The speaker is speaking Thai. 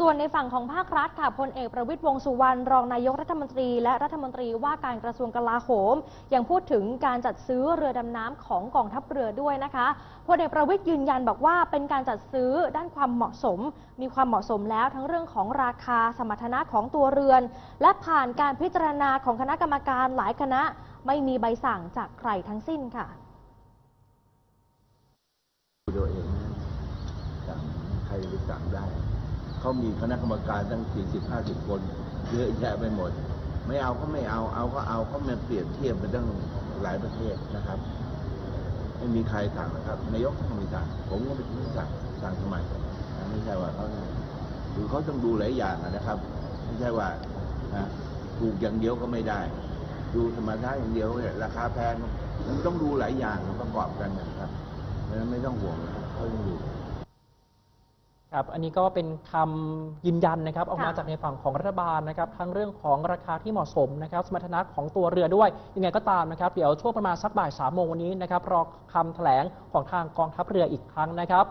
ส่วนในฝั่งของภาครัฐค่ะพลเอกประวิตยวงสุวรรณรองนายกรัฐมนตรี และรัฐมนตรีว่าการกระทรวงกลาโหม ยังพูดถึงการจัดซื้อเรือดำน้ำของกองทัพเรือด้วยนะคะพลเอกประวิตยยืนยันบอกว่าเป็นการจัดซื้อด้านความเหมาะสม มีความเหมาะสมแล้วทั้งเรื่องของราคาสมรรถนะของตัวเรือน และผ่านการพิจารณาของคณะกรรมการหลายคณะ ไม่มีใบสั่งจากใครทั้งสิ้นค่ะตัวเองสั่งใครไปสั่งได้ เขามีคณะกรรมการตั้งสี่สิบห้าสิบคนเยอะแยะไปหมด ไม่เอาก็ไม่เอาเอาก็เอาเขามาเปรียบเทียบไปตั้งหลายประเทศนะครับ ไม่มีใครสั่งนะครับนายกก็ไม่สั่งผมก็ไม่ถึงสั่งสั่งทำไมนะไม่ใช่ว่าเขาคือเขาต้องดูหลายอย่างนะครับ ไม่ใช่ว่านะถูกอย่างเดียวก็ไม่ได้ ดูธรรมชาติอย่างเดียวเนี่ยราคาแพงมันต้องดูหลายอย่างประกอบกันนะครับเพราะฉะนั้นไม่ต้องห่วงเขายังอยู่ ครับอันนี้ก็เป็นคำยืนยันนะครับ ออกมาค่ะจากในฝั่งของรัฐบาลนะครับ ทั้งเรื่องของราคาที่เหมาะสมนะครับ สมรรถนะของตัวเรือด้วย ยังไงก็ตามนะครับ เดี๋ยวช่วงประมาณสักบ่ายสามโมงวันนี้นะครับ รอคำแถลงของทางกองทัพเรืออีกครั้งนะครับ